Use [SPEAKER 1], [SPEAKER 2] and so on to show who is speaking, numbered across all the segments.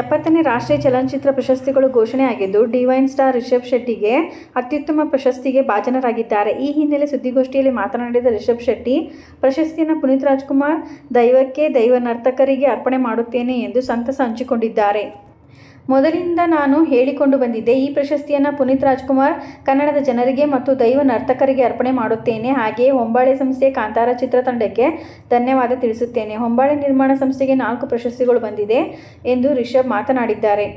[SPEAKER 1] ಎಪ್ಪತ್ತನೇ ರಾಷ್ಟ್ರೀಯ ಚಲನಚಿತ್ರ ಪ್ರಶಸ್ತಿಗಳು ಘೋಷಣೆಯಾಗಿದ್ದು ಡಿವೈನ್ ಸ್ಟಾರ್ ರಿಷಬ್ ಶೆಟ್ಟಿಗೆ ಅತ್ಯುತ್ತಮ ಪ್ರಶಸ್ತಿಗೆ ಭಾಜನರಾಗಿದ್ದಾರೆ. ಈ ಹಿನ್ನೆಲೆ ಸುದ್ದಿಗೋಷ್ಠಿಯಲ್ಲಿ ಮಾತನಾಡಿದ ರಿಷಬ್ ಶೆಟ್ಟಿ, ಪ್ರಶಸ್ತಿಯನ್ನು ಪುನೀತ್ ರಾಜ್ಕುಮಾರ್ ದೈವಕ್ಕೆ, ದೈವ ನರ್ತಕರಿಗೆ ಅರ್ಪಣೆ ಮಾಡುತ್ತೇನೆ ಎಂದು ಸಂತಸ ಹಂಚಿಕೊಂಡಿದ್ದಾರೆ. ಮೊದಲಿಂದ ನಾನು ಹೇಳಿಕೊಂಡು ಬಂದಿದ್ದೆ, ಈ ಪ್ರಶಸ್ತಿಯನ್ನು ಪುನೀತ್ ರಾಜ್ಕುಮಾರ್ ಕನ್ನಡದ ಜನರಿಗೆ ಮತ್ತು ದೈವ ನರ್ತಕರಿಗೆ ಅರ್ಪಣೆ ಮಾಡುತ್ತೇನೆ. ಹಾಗೆಯೇ ಹೊಂಬಾಳೆ ಸಂಸ್ಥೆ ಕಾಂತಾರ ಚಿತ್ರತಂಡಕ್ಕೆ ಧನ್ಯವಾದ ತಿಳಿಸುತ್ತೇನೆ. ಹೊಂಬಾಳೆ ನಿರ್ಮಾಣ ಸಂಸ್ಥೆಗೆ ನಾಲ್ಕು ಪ್ರಶಸ್ತಿಗಳು ಬಂದಿದೆ ಎಂದು ರಿಷಬ್ ಮಾತನಾಡಿದ್ದಾರೆ.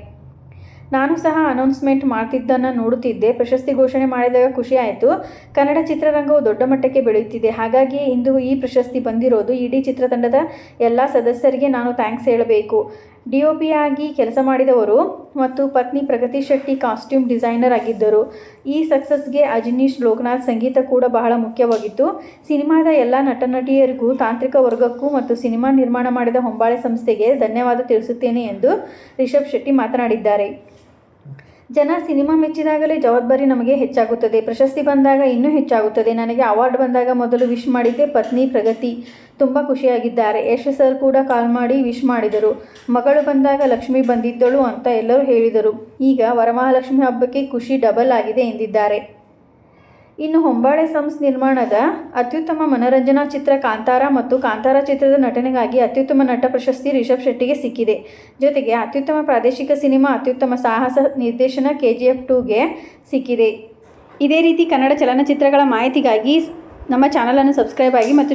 [SPEAKER 1] ನಾನು ಸಹ ಅನೌನ್ಸ್ಮೆಂಟ್ ಮಾಡ್ತಿದ್ದನ್ನು ನೋಡುತ್ತಿದ್ದೆ. ಪ್ರಶಸ್ತಿ ಘೋಷಣೆ ಮಾಡಿದಾಗ ಖುಷಿ ಆಯಿತು. ಕನ್ನಡ ಚಿತ್ರರಂಗವು ದೊಡ್ಡ ಮಟ್ಟಕ್ಕೆ ಬೆಳೆಯುತ್ತಿದೆ. ಹಾಗಾಗಿ ಇಂದು ಈ ಪ್ರಶಸ್ತಿ ಬಂದಿರೋದು ಇಡೀ ಚಿತ್ರತಂಡದ ಎಲ್ಲ ಸದಸ್ಯರಿಗೆ ನಾನು ಥ್ಯಾಂಕ್ಸ್ ಹೇಳಬೇಕು. ಡಿ ಒ ಪಿ ಆಗಿ ಕೆಲಸ ಮಾಡಿದವರು ಮತ್ತು ಪತ್ನಿ ಪ್ರಗತಿ ಶೆಟ್ಟಿ ಕಾಸ್ಟ್ಯೂಮ್ ಡಿಸೈನರ್ ಆಗಿದ್ದರು. ಈ ಸಕ್ಸಸ್ಗೆ ಅಜನೀಶ್ ಲೋಕನಾಥ್ ಸಂಗೀತ ಕೂಡ ಬಹಳ ಮುಖ್ಯವಾಗಿತ್ತು. ಸಿನಿಮಾದ ಎಲ್ಲ ನಟ ನಟಿಯರಿಗೂ ತಾಂತ್ರಿಕ ವರ್ಗಕ್ಕೂ ಮತ್ತು ಸಿನಿಮಾ ನಿರ್ಮಾಣ ಮಾಡಿದ ಹೊಂಬಾಳೆ ಸಂಸ್ಥೆಗೆ ಧನ್ಯವಾದ ತಿಳಿಸುತ್ತೇನೆ ಎಂದು ರಿಷಬ್ ಶೆಟ್ಟಿ ಮಾತನಾಡಿದ್ದಾರೆ. ಜನ ಸಿನಿಮಾ ಮೆಚ್ಚಿದಾಗಲೇ ಜವಾಬ್ದಾರಿ ನಮಗೆ ಹೆಚ್ಚಾಗುತ್ತದೆ. ಪ್ರಶಸ್ತಿ ಬಂದಾಗ ಇನ್ನೂ ಹೆಚ್ಚಾಗುತ್ತದೆ. ನನಗೆ ಅವಾರ್ಡ್ ಬಂದಾಗ ಮೊದಲು ವಿಶ್ ಮಾಡಿದ್ದೆ ಪತ್ನಿ ಪ್ರಗತಿ. ತುಂಬ ಖುಷಿಯಾಗಿದ್ದಾರೆ. ಯಶ್ ಸರ್ ಕೂಡ ಕಾಲ್ ಮಾಡಿ ವಿಶ್ ಮಾಡಿದರು. ಮಗಳು ಬಂದಾಗ ಲಕ್ಷ್ಮಿ ಬಂದಿದ್ದಳು ಅಂತ ಎಲ್ಲರೂ ಹೇಳಿದರು. ಈಗ ವರಮಹಾಲಕ್ಷ್ಮಿ ಹಬ್ಬಕ್ಕೆ ಖುಷಿ ಡಬಲ್ ಆಗಿದೆ ಎಂದಿದ್ದಾರೆ. ಇನ್ನು ಹೊಂಬಾಳೆ ಸಂಸ್ ನಿರ್ಮಾಣದ ಅತ್ಯುತ್ತಮ ಮನರಂಜನಾ ಚಿತ್ರ ಕಾಂತಾರ ಮತ್ತು ಕಾಂತಾರ ಚಿತ್ರದ ನಟನೆಗಾಗಿ ಅತ್ಯುತ್ತಮ ನಟ ಪ್ರಶಸ್ತಿ ರಿಷಬ್ ಶೆಟ್ಟಿಗೆ ಸಿಕ್ಕಿದೆ. ಜೊತೆಗೆ ಅತ್ಯುತ್ತಮ ಪ್ರಾದೇಶಿಕ ಸಿನಿಮಾ, ಅತ್ಯುತ್ತಮ ಸಾಹಸ ನಿರ್ದೇಶನ ಕೆ ಜಿ ಎಫ್ ಟೂಗೆ ಸಿಕ್ಕಿದೆ. ಇದೇ ರೀತಿ ಕನ್ನಡ ಚಲನಚಿತ್ರಗಳ ಮಾಹಿತಿಗಾಗಿ ನಮ್ಮ ಚಾನಲನ್ನು ಸಬ್ಸ್ಕ್ರೈಬ್ ಆಗಿ ಮತ್ತು